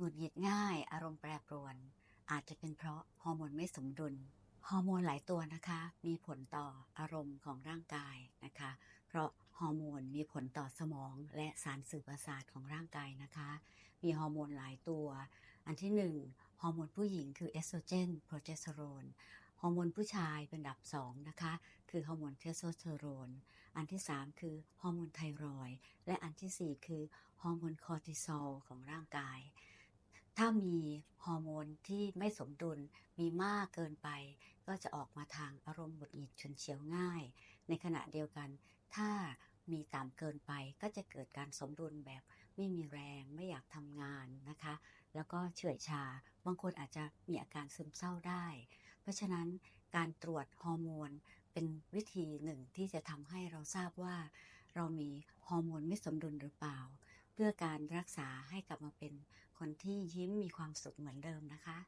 หงุดหงิดง่าย อารมณ์แปรปรวน อาจจะเป็นเพราะฮอร์โมนไม่สมดุลฮอร์โมนหลายตัวนะคะ มีผลต่ออารมณ์ของร่างกายนะคะ เพราะฮอร์โมนมีผลต่อสมองและสารสื่อประสาทของร่างกายนะคะ มีฮอร์โมนหลายตัว อันที่หนึ่งฮอร์โมนผู้หญิงคือเอสโตรเจนโปรเจสเตอโรนฮอร์โมนผู้ชายเป็นอันดับสองนะคะ คือฮอร์โมนเทสโทสเตอโรน อันที่สามคือฮอร์โมนไทรอย และอันที่สี่คือฮอร์โมนคอร์ติซอลของร่างกาย ถ้ามีฮอร์โมนที่ไม่สมดุลมีมากเกินไป ก็จะออกมาทางอารมณ์หงุดหงิดฉุนเฉียวง่าย ในขณะเดียวกัน ถ้ามีต่ำเกินไปก็จะเกิดการสมดุลแบบไม่มีแรงไม่อยากทำงานนะคะ แล้วก็เฉื่อยชา บางคนอาจจะมีอาการซึมเศร้าได้ เพราะฉะนั้นการตรวจฮอร์โมนเป็นวิธีหนึ่งที่จะทำให้เราทราบว่า เรามีฮอร์โมนไม่สมดุลหรือเปล่า เพื่อการรักษาให้กลับมาเป็นคนที่ยิ้มมีความสุขเหมือนเดิมนะคะ